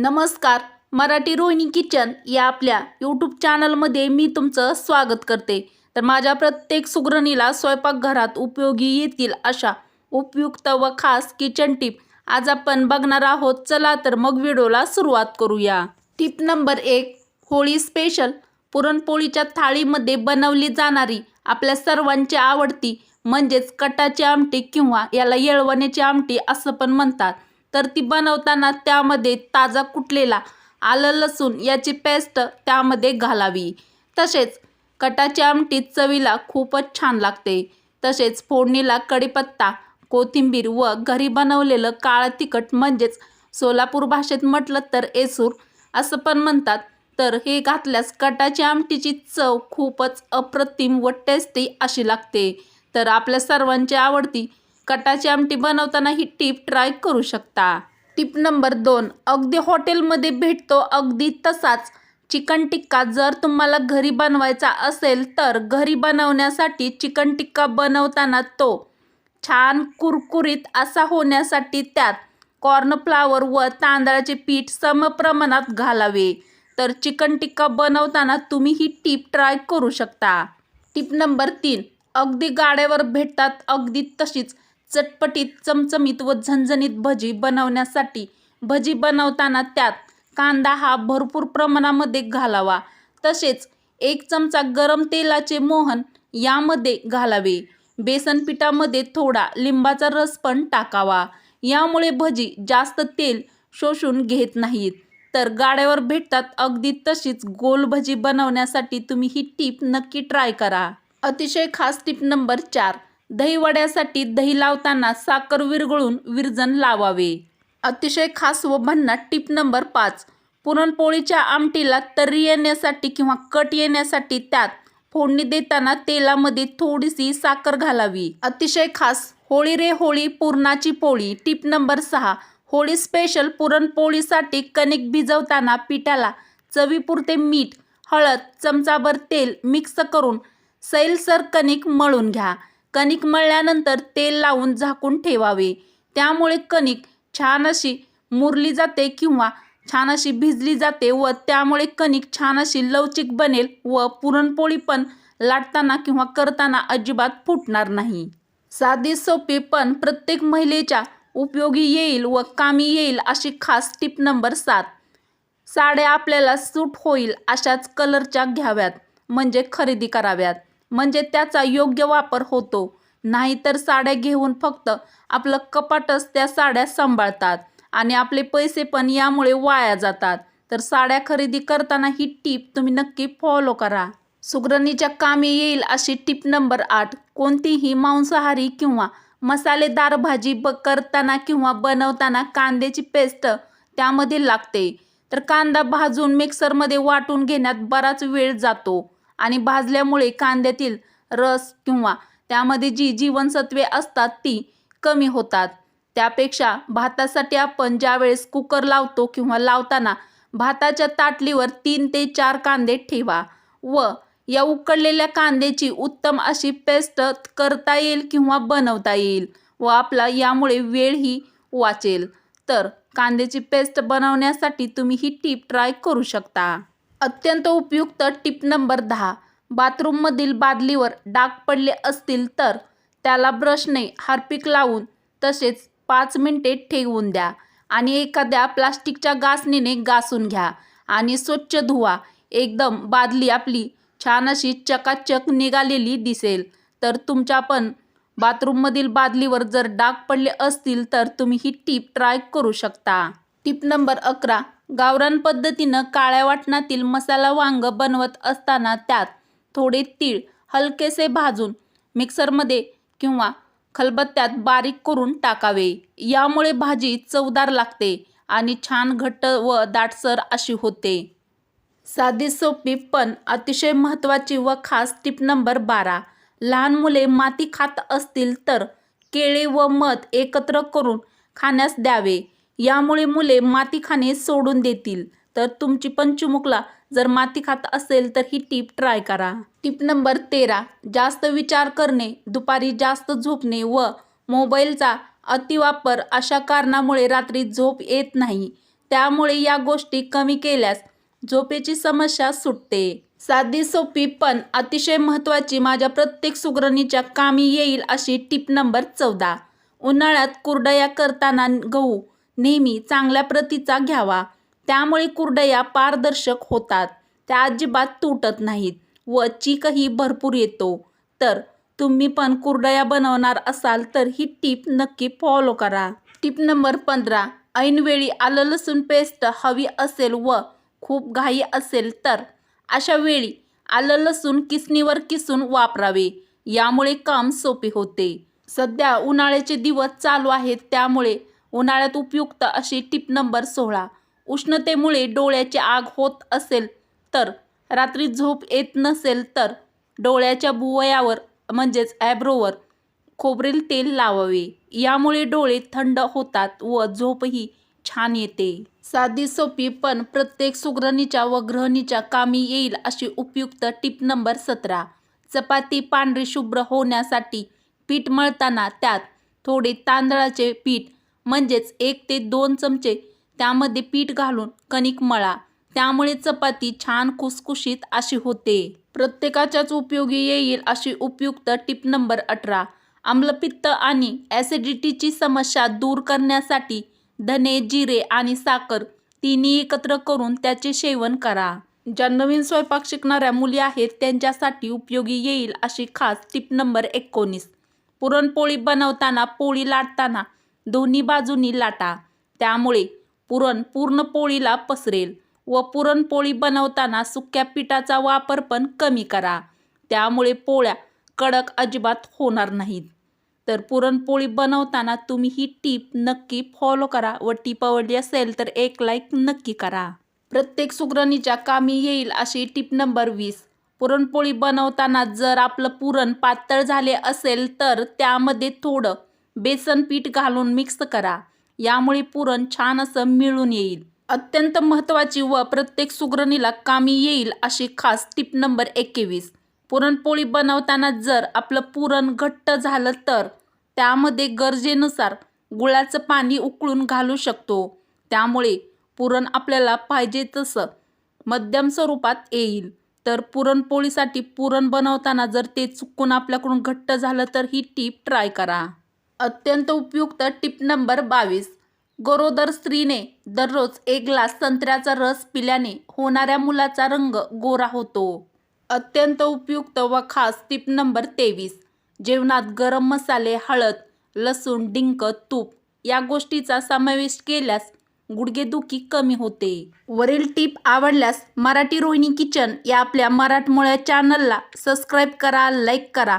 नमस्कार मराठी रोहिणी किचन या आपल्या यूट्यूब चॅनलमध्ये मी तुमचं स्वागत करते. तर माझ्या प्रत्येक सुगरणीला स्वयंपाकघरात उपयोगी येतील अशा उपयुक्त व खास किचन टिप आज आपण बघणार आहोत. चला तर मग व्हिडिओला सुरुवात करूया. टिप नंबर एक होळी स्पेशल पुरणपोळीच्या थाळीमध्ये बनवली जाणारी आपल्या सर्वांची आवडती म्हणजेच कटाची आमटी किंवा याला येळवण्याची आमटी असं पण म्हणतात. तर ती बनवताना त्यामध्ये ताजा कुटलेला आलं लसूण याची पेस्ट त्यामध्ये घालावी. तसेच कटाची आमटी चवीला खूपच छान लागते. तसेच फोडणीला कढीपत्ता कोथिंबीर व घरी बनवलेलं काळं तिखट म्हणजेच सोलापूर भाषेत म्हटलं तर एसूर असं पण म्हणतात. तर हे घातल्यास कटाची आमटीची चव खूपच अप्रतिम व टेस्टी अशी लागते. तर आपल्या सर्वांची आवडती कटाची आमटी बनवताना ही टीप ट्राय करू शकता. टिप नंबर दोन अगदी हॉटेलमध्ये भेटतो अगदी तसाच चिकन टिक्का. जर तुम्हाला घरी बनवायचा असेल तर घरी बनवण्यासाठी चिकन टिक्का बनवताना तो छान कुरकुरीत असा होण्यासाठी त्यात कॉर्नफ्लावर व तांदळाचे पीठ समप्रमाणात घालावे. तर चिकन टिक्का बनवताना तुम्ही ही टीप ट्राय करू शकता. टिप नंबर तीन अगदी गाड्यावर भेटतात अगदी तशीच चटपटीत चमचमीत व झणझणीत भजी बनवण्यासाठी. भजी बनवताना त्यात कांदा हा भरपूर प्रमाणामध्ये घालावा. तसेच एक चमचा गरम तेलाचे मोहन यामध्ये घालावे. बेसन पिठामध्ये थोडा लिंबाचा रस पण टाकावा. यामुळे भजी जास्त तेल शोषून घेत नाहीत. तर गाड्यावर भेटतात अगदी तशीच गोल भजी बनवण्यासाठी तुम्ही ही टीप नक्की ट्राय करा. अतिशय खास टीप नंबर चार. दहीवड्यासाठी दही लावताना साखर विरघळून विरजन लावावे. अतिशय खास व भन्नाट टिप नंबर पाच. पुरणपोळीच्या आमटीला तर्री येण्यासाठी किंवा कट येण्यासाठी त्यात फोडणी देताना तेलामध्ये थोडीशी साखर घालावी. अतिशय खास होळी रे होळी पुरणाची पोळी. टिप नंबर सहा. होळी स्पेशल पुरणपोळीसाठी कणिक भिजवताना पिठाला चवीपुरते मीठ हळद चमचाभर तेल मिक्स करून सैलसर कणिक मळून घ्या. कणिक मळल्यानंतर तेल लावून झाकून ठेवावे. त्यामुळे कणिक छान अशी मुरली जाते किंवा छान अशी भिजली जाते व त्यामुळे कणिक छान अशी लवचिक बनेल व पुरणपोळी पण लाटताना किंवा करताना अजिबात फुटणार नाही. साधी सोपी पण प्रत्येक महिलेच्या उपयोगी येईल व कामी येईल अशी खास टिप नंबर सात. साड्या आपल्याला सूट होईल अशाच कलरच्या घ्याव्यात म्हणजे खरेदी कराव्यात. म्हणजे त्याचा योग्य वापर होतो. नाहीतर साड्या घेऊन फक्त आपलं कपाटच त्या साड्या सांभाळतात आणि आपले पैसे पण यामुळे वाया जातात. तर साड्या खरेदी करताना ही टीप तुम्ही नक्की फॉलो करा. सुगरणीच्या कामी येईल अशी टिप नंबर आठ. कोणतीही मांसाहारी किंवा मसालेदार भाजी ब करताना किंवा बनवताना कांद्याची पेस्ट त्यामध्ये लागते. तर कांदा भाजून मिक्सरमध्ये वाटून घेण्यात बराच वेळ जातो. आणि भाजल्यामुळे कांद्यातील रस किंवा त्यामध्ये जी जीवनसत्वे असतात ती कमी होतात. त्यापेक्षा भातासाठी आपण ज्यावेळेस कुकर लावतो किंवा लावताना भाताच्या ताटलीवर तीन ते चार कांदे ठेवा व या उकडलेल्या कांद्याची उत्तम अशी पेस्ट करता येईल किंवा बनवता येईल व आपला यामुळे वेळही वाचेल. तर कांद्याची पेस्ट बनवण्यासाठी तुम्ही ही टीप ट्राय करू शकता. अत्यंत उपयुक्त टिप नंबर दहा. बाथरूममधील बादलीवर डाग पडले असतील तर त्याला ब्रशने हार्पिक लावून तसेच पाच मिनटे ठेवून द्या आणि एखाद्या प्लास्टिकच्या गासणीने घासून घ्या आणि स्वच्छ धुवा. एकदम बादली आपली छान अशी चकाचक निघालेली दिसेल. तर तुमच्या पण बाथरूममधील बादलीवर जर डाग पडले असतील तर तुम्ही ही टीप ट्राय करू शकता. टिप नंबर अकरा. गावरान पद्धतीनं काळ्या वाटणातील मसाला वांग बनवत असताना त्यात थोडे तीळ हलकेसे भाजून मिक्सरमध्ये किंवा खलबत्त्यात बारीक करून टाकावे. यामुळे भाजी चवदार लागते आणि छान घट्ट व दाटसर अशी होते. साधी सोपी पण अतिशय महत्त्वाची व खास टिप नंबर बारा. लहान मुले माती खात असतील तर केळे व मध एकत्र करून खाण्यास द्यावे. यामुळे मुले माती खाणे सोडून देतील. तर तुमची पण चिमुकला जर माती खात असेल तर ही टीप ट्राय करा. टीप नंबर तेरा जास्त विचार करणे दुपारी जास्त झोपणे व मोबाईलचा अतिवापर अशा कारणामुळे रात्री झोप येत नाही. त्यामुळे या गोष्टी कमी केल्यास झोपेची समस्या सुटते. साधी सोपी पण अतिशय महत्त्वाची माझ्या प्रत्येक सुगरणीच्या कामी येईल अशी टिप नंबर चौदा. उन्हाळ्यात कुरडया करताना गहू नेहमी चांगल्या प्रतीचा घ्यावा. त्यामुळे कुरडया पारदर्शक होतात. त्या अजिबात तुटत नाहीत व चीकही भरपूर येतो. तर तुम्ही पण कुरडया बनवणार असाल तर ही टीप नक्की फॉलो करा. टीप नंबर पंधरा. ऐनवेळी आलं लसूण पेस्ट हवी असेल व खूप घाई असेल तर अशा वेळी आलं लसूण किसणीवर किसून वापरावे. यामुळे काम सोपे होते. सध्या उन्हाळ्याचे दिवस चालू आहेत त्यामुळे उन्हाळ्यात उपयुक्त अशी टिप नंबर सोळा. उष्णतेमुळे डोळ्याची आग होत असेल तर रात्री झोप येत नसेल तर डोळ्याच्या बुवयावर म्हणजेच ॲब्रोवर खोबरेल तेल लावावे. यामुळे डोळे थंड होतात व झोपही छान येते. साधी सोपी पण प्रत्येक सुगरणीच्या व ग्रहणीच्या कामी येईल अशी उपयुक्त टिप नंबर सतरा. चपाती पांढरी शुभ्र होण्यासाठी पीठ मळताना त्यात थोडे तांदळाचे पीठ म्हणजेच एक ते दोन चमचे त्यामध्ये पीठ घालून कणिक मळा. त्यामुळे चपाती छान खुसखुशीत अशी होते. प्रत्येकाच्याच उपयोगी येईल अशी उपयुक्त टिप नंबर अठरा. आम्लपित्त आणि ॲसिडिटीची समस्या दूर करण्यासाठी धने जिरे आणि साखर तिन्ही एकत्र करून त्याचे सेवन करा. ज्या नवीन स्वयंपाक शिकणाऱ्या मुली आहेत त्यांच्यासाठी उपयोगी येईल अशी खास टिप नंबर एकोणीस. पुरणपोळी बनवताना पोळी लाटताना दोन्ही बाजूनी लाटा. त्यामुळे पुरण पूर्ण पोळीला पसरेल व पुरणपोळी बनवताना सुक्या पिठाचा वापर पण कमी करा. त्यामुळे पोळ्या कडक अजिबात होणार नाहीत. तर पुरणपोळी बनवताना तुम्ही ही टीप नक्की फॉलो करा व टीप आवडली असेल तर एक लाईक नक्की करा. प्रत्येक सुगरणीच्या कामी येईल अशी टीप नंबर वीस. पुरणपोळी बनवताना जर आपलं पुरण पातळ झाले असेल तर त्यामध्ये थोडं बेसन पीठ घालून मिक्स करा. यामुळे पुरण छान असं मिळून येईल. अत्यंत महत्त्वाची व प्रत्येक सुगरणीला कामी येईल अशी खास टिप नंबर एकवीस. पुरणपोळी बनवताना जर आपलं पुरण घट्ट झालं तर त्यामध्ये गरजेनुसार गुळाचं पाणी उकळून घालू शकतो. त्यामुळे पुरण आपल्याला पाहिजे तसं मध्यम स्वरूपात येईल. तर पुरणपोळीसाठी पुरण बनवताना जर ते चुकून आपल्याकडून घट्ट झालं तर ही टीप ट्राय करा. अत्यंत उपयुक्त टिप नंबर बावीस. गरोदर स्त्रीने दररोज एक ग्लास संत्र्याचा रस पिल्याने होणाऱ्या मुलाचा रंग गोरा होतो. अत्यंत उपयुक्त व खास टिप नंबर तेवीस. जेवणात गरम मसाले हळद लसूण डिंक तूप या गोष्टीचा समावेश केल्यास गुडघेदुखी कमी होते. वरील टीप आवडल्यास मराठी रोहिणी किचन या आपल्या मराठमोळ्या चॅनलला सबस्क्राईब करा लाईक करा